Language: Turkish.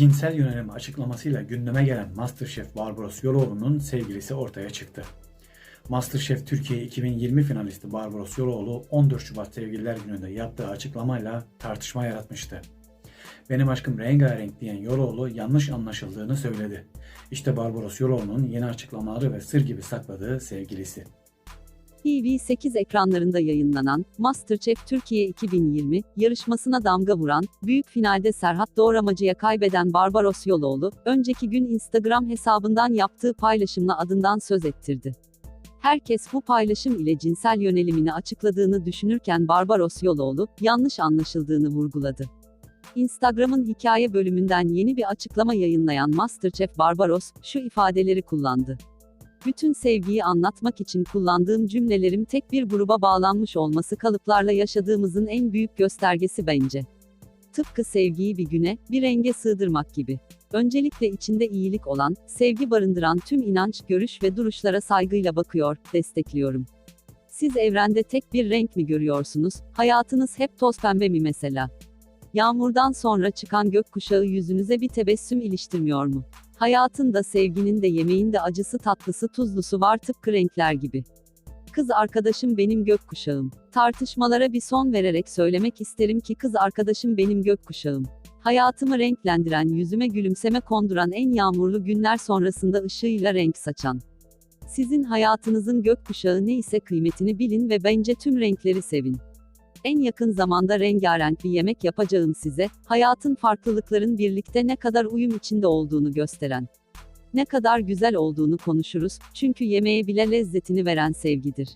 Cinsel yönelimi açıklamasıyla gündeme gelen Masterchef Barbaros Yoloğlu'nun sevgilisi ortaya çıktı. Masterchef Türkiye 2020 finalisti Barbaros Yoloğlu 14 Şubat Sevgililer Günü'nde yaptığı açıklamayla tartışma yaratmıştı. Benim aşkım rengarenk diyen Yoloğlu yanlış anlaşıldığını söyledi. İşte Barbaros Yoloğlu'nun yeni açıklamaları ve sır gibi sakladığı sevgilisi. TV8 ekranlarında yayınlanan MasterChef Türkiye 2020 yarışmasına damga vuran, büyük finalde Serhat Doğramacı'ya kaybeden Barbaros Yoloğlu, önceki gün Instagram hesabından yaptığı paylaşımla adından söz ettirdi. Herkes bu paylaşım ile cinsel yönelimini açıkladığını düşünürken Barbaros Yoloğlu, yanlış anlaşıldığını vurguladı. Instagram'ın hikaye bölümünden yeni bir açıklama yayınlayan Masterchef Barbaros, şu ifadeleri kullandı. Bütün sevgiyi anlatmak için kullandığım cümlelerim tek bir gruba bağlanmış olması kalıplarla yaşadığımızın en büyük göstergesi bence. Tıpkı sevgiyi bir güne, bir renge sığdırmak gibi. Öncelikle içinde iyilik olan, sevgi barındıran tüm inanç, görüş ve duruşlara saygıyla bakıyor, destekliyorum. Siz evrende tek bir renk mi görüyorsunuz? Hayatınız hep toz pembe mi mesela? Yağmurdan sonra çıkan gökkuşağı yüzünüze bir tebessüm iliştirmiyor mu? Hayatın da sevginin de yemeğin de acısı tatlısı tuzlusu var tıpkı renkler gibi. Kız arkadaşım benim gökkuşağım. Tartışmalara bir son vererek söylemek isterim ki kız arkadaşım benim gökkuşağım. Hayatımı renklendiren, yüzüme gülümseme konduran en yağmurlu günler sonrasında ışığıyla renk saçan. Sizin hayatınızın gökkuşağı neyse kıymetini bilin ve bence tüm renkleri sevin. En yakın zamanda rengarenk bir yemek yapacağım size, hayatın farklılıkların birlikte ne kadar uyum içinde olduğunu gösteren. Ne kadar güzel olduğunu konuşuruz, çünkü yemeğe bile lezzetini veren sevgidir.